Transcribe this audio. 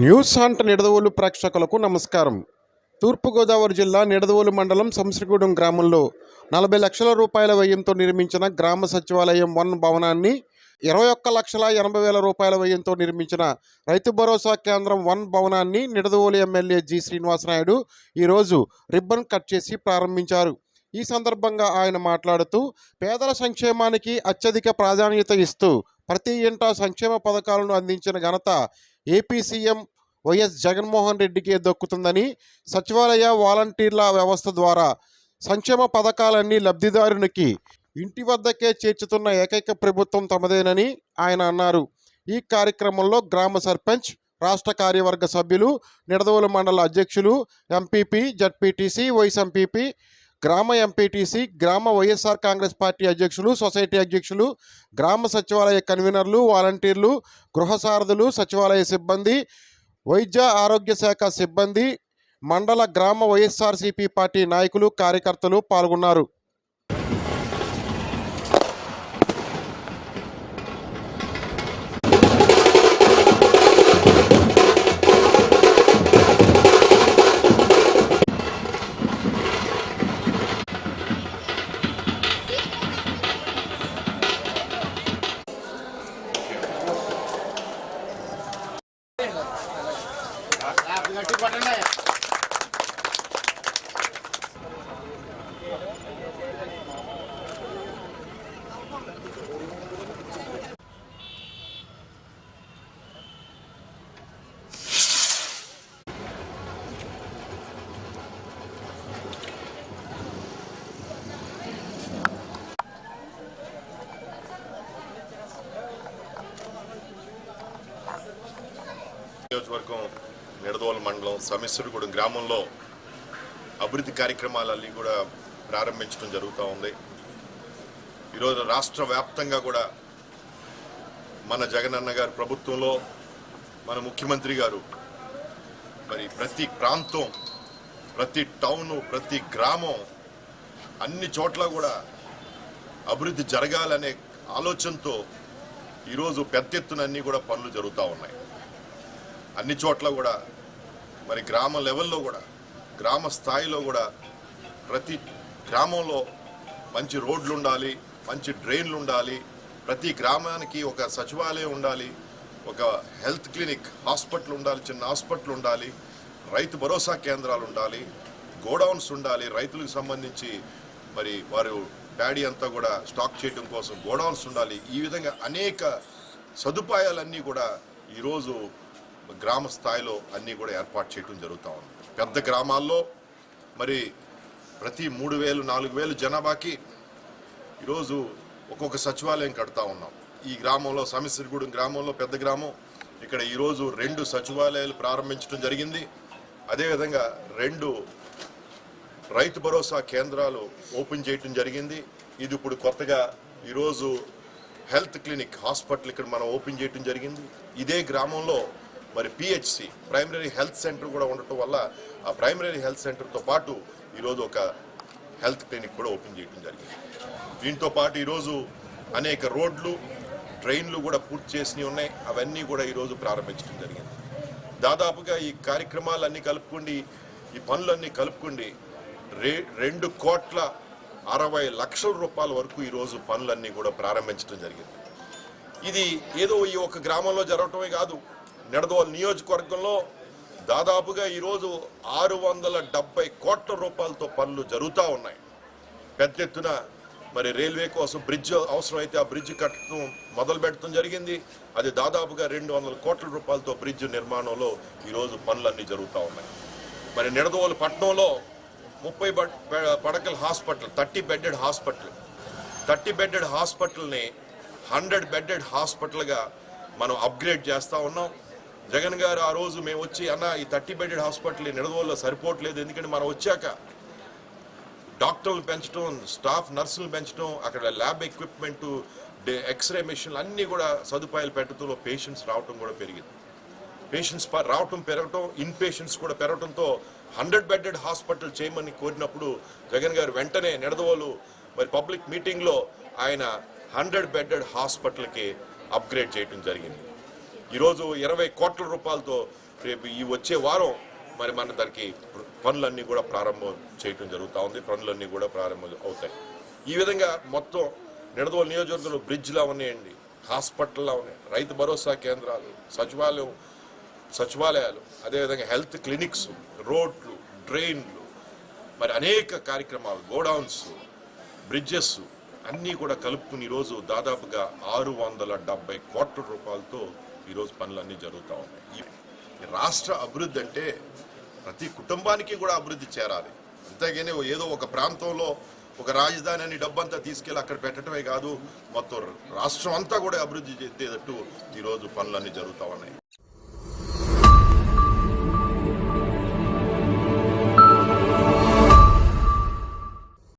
News hunt Nidadavolu ప్రేక్షకులకు నమస్కారం. తూర్పుగోదావరి జిల్లా నిడదవోలు మండలం సంశ్రీగూడెం గ్రామంలో నలభై లక్షల రూపాయల వ్యయంతో నిర్మించిన గ్రామ సచివాలయం వన్ భవనాన్ని ఇరవై ఒక్క లక్షల ఎనభై వేల రూపాయల వ్యయంతో నిర్మించిన రైతు భరోసా కేంద్రం వన్ భవనాన్ని నిడదవోలు ఎమ్మెల్యే జి శ్రీనివాసనాయుడు ఈరోజు రిబ్బన్ కట్ చేసి ప్రారంభించారు. ఈ సందర్భంగా ఆయన మాట్లాడుతూ పేదల సంక్షేమానికి అత్యధిక ప్రాధాన్యత ఇస్తూ ప్రతి ఇంటా సంక్షేమ పథకాలను అందించిన ఘనత ఏపీ సీఎం వైఎస్ జగన్మోహన్ రెడ్డికే దక్కుతుందని సచివాలయ వాలంటీర్ల వ్యవస్థ ద్వారా సంక్షేమ పథకాలన్నీ లబ్ధిదారునికి ఇంటి వద్దకే చేర్చుతున్న ఏకైక ప్రభుత్వం తమదేనని ఆయన అన్నారు. ఈ కార్యక్రమంలో గ్రామ సర్పంచ్ రాష్ట్ర కార్యవర్గ సభ్యులు నిడదవోలు మండల అధ్యక్షులు ఎంపీపీ జడ్పీటీసీ వైస్ ఎంపీపీ గ్రామ ఎంపీటీసీ గ్రామ వైఎస్ఆర్ కాంగ్రెస్ పార్టీ అధ్యక్షులు సొసైటీ అధ్యక్షులు గ్రామ సచివాలయ కన్వీనర్లు వాలంటీర్లు గృహసారథులు సచివాలయ సిబ్బంది వైద్య ఆరోగ్య శాఖ సిబ్బంది మండల గ్రామ వైఎస్ఆర్సీపీ పార్టీ నాయకులు కార్యకర్తలు పాల్గొన్నారు. आपल्यासाठी पटणार నిడదవోలు మండలం సమిశ్వరగూడెం గ్రామంలో అభివృద్ధి కార్యక్రమాలన్నీ కూడా ప్రారంభించడం జరుగుతూ ఉంది. ఈరోజు రాష్ట్ర వ్యాప్తంగా కూడా మన జగనన్న గారి ప్రభుత్వంలో మన ముఖ్యమంత్రి గారు మరి ప్రతి ప్రాంతం ప్రతి టౌను ప్రతి గ్రామం అన్ని చోట్ల కూడా అభివృద్ధి జరగాలనే ఆలోచనతో ఈరోజు పెద్ద ఎత్తున అన్నీ కూడా పనులు జరుగుతూ ఉన్నాయి. అన్ని చోట్ల కూడా మరి గ్రామ లెవెల్లో కూడా గ్రామ స్థాయిలో కూడా ప్రతి గ్రామంలో మంచి రోడ్లు ఉండాలి మంచి డ్రైన్లు ఉండాలి ప్రతి గ్రామానికి ఒక సచివాలయం ఉండాలి ఒక హెల్త్ క్లినిక్ హాస్పిటల్ ఉండాలి చిన్న హాస్పిటల్ ఉండాలి రైతు భరోసా కేంద్రాలు ఉండాలి గోడౌన్స్ ఉండాలి రైతులకు సంబంధించి మరి వారు ప్యాడీ అంతా కూడా స్టాక్ చేయడం కోసం గోడౌన్స్ ఉండాలి. ఈ విధంగా అనేక సదుపాయాలన్నీ కూడా ఈరోజు గ్రామ స్థాయిలో అన్నీ కూడా ఏర్పాటు చేయడం జరుగుతూ ఉంది. పెద్ద గ్రామాల్లో మరి ప్రతి మూడు వేలు నాలుగు వేలు జనాభాకి ఈరోజు ఒక్కొక్క సచివాలయం కడతా ఉన్నాం. ఈ గ్రామంలో సమిశ్రగూడెం గ్రామంలో పెద్ద గ్రామం. ఇక్కడ ఈరోజు రెండు సచివాలయాలు ప్రారంభించడం జరిగింది. అదేవిధంగా రెండు రైతు భరోసా కేంద్రాలు ఓపెన్ చేయటం జరిగింది. ఇది ఇప్పుడు కొత్తగా ఈరోజు హెల్త్ క్లినిక్ హాస్పిటల్ ఇక్కడ మనం ఓపెన్ చేయటం జరిగింది. ఇదే గ్రామంలో మరి పిహెచ్సి ప్రైమరీ హెల్త్ సెంటర్ కూడా ఉండటం వల్ల ఆ ప్రైమరీ హెల్త్ సెంటర్తో పాటు ఈరోజు ఒక హెల్త్ క్లినిక్ కూడా ఓపెన్ చేయడం జరిగింది. దీంతో పాటు ఈరోజు అనేక రోడ్లు ట్రైన్లు కూడా పూర్తి చేసినవి ఉన్నాయి. అవన్నీ కూడా ఈరోజు ప్రారంభించడం జరిగింది. దాదాపుగా ఈ కార్యక్రమాలన్నీ కలుపుకుండి ఈ పనులన్నీ కలుపుకుండి రే రెండు కోట్ల అరవై లక్షల రూపాయల వరకు ఈరోజు పనులన్నీ కూడా ప్రారంభించడం జరిగింది. ఇది ఏదో ఈ ఒక గ్రామంలో జరగటమే కాదు. నిడదవోలు నియోజకవర్గంలో దాదాపుగా ఈరోజు ఆరు వందల డెబ్బై కోట్ల రూపాయలతో పనులు జరుగుతూ ఉన్నాయి. పెద్ద ఎత్తున మరి రైల్వే కోసం బ్రిడ్జ్ అవసరమైతే ఆ బ్రిడ్జ్ కట్టడం మొదలు పెట్టడం జరిగింది. అది దాదాపుగా రెండు వందల కోట్ల రూపాయలతో బ్రిడ్జ్ నిర్మాణంలో ఈరోజు పనులన్నీ జరుగుతూ ఉన్నాయి. మరి నిడదవోలు పట్టణంలో ముప్పై పడకల hospital thirty bedded hospital thirty bedded హాస్పిటల్ని హండ్రెడ్ బెడ్డెడ్ హాస్పిటల్గా మనం అప్గ్రేడ్ చేస్తూ ఉన్నాం. జగన్ గారు ఆ రోజు మేము వచ్చి అన్న ఈ థర్టీ బెడెడ్ హాస్పిటల్ నిడదవల్లో సరిపోవట్లేదు. ఎందుకంటే మనం వచ్చాక డాక్టర్లు పెంచడం స్టాఫ్ నర్సులు పెంచడం అక్కడ ల్యాబ్ ఎక్విప్మెంట్ ఎక్స్రే మెషిన్లు అన్నీ కూడా సదుపాయాలు పెట్టడంలో పేషెంట్స్ రావటం కూడా పెరిగింది. పేషెంట్స్ రావటం పెరగటం ఇన్ పేషెంట్స్ కూడా పెరగటంతో హండ్రెడ్ బెడ్డెడ్ హాస్పిటల్ చేయమని కోరినప్పుడు జగన్ గారు వెంటనే నిడదవోలు మరి పబ్లిక్ మీటింగ్లో ఆయన హండ్రెడ్ బెడ్డెడ్ హాస్పిటల్కి అప్గ్రేడ్ చేయటం జరిగింది. ఈరోజు ఇరవై కోట్ల రూపాయలతో రేపు ఈ వచ్చే వారం మరి మన దానికి పనులన్నీ కూడా ప్రారంభం చేయటం జరుగుతూ ఉంది. పనులన్నీ కూడా ప్రారంభం అవుతాయి. ఈ విధంగా మొత్తం నిడదవోలు నియోజకవర్గంలో బ్రిడ్జ్లా ఉన్నాయండి. హాస్పిటల్లా ఉన్నాయి. రైతు భరోసా కేంద్రాలు సచివాలయం సచివాలయాలు అదేవిధంగా హెల్త్ క్లినిక్స్ రోడ్లు డ్రైన్లు మరి అనేక కార్యక్రమాలు గోడౌన్స్ బ్రిడ్జెస్ అన్నీ కూడా కలుపుకుని ఈరోజు దాదాపుగా ఆరు వందల డెబ్బై కోట్ల రూపాయలతో ఈరోజు పనులన్నీ జరుగుతూ ఉన్నాయి. ఈ రాష్ట్ర అభివృద్ధి అంటే ప్రతి కుటుంబానికి కూడా అభివృద్ధి చేరాలి. అంతేగానే ఏదో ఒక ప్రాంతంలో ఒక రాజధాని అని డబ్బంతా తీసుకెళ్ళి అక్కడ పెట్టడమే కాదు మొత్తం రాష్ట్రం అంతా కూడా అభివృద్ధి చెందేటట్టు ఈరోజు పనులన్నీ జరుగుతూ ఉన్నాయి.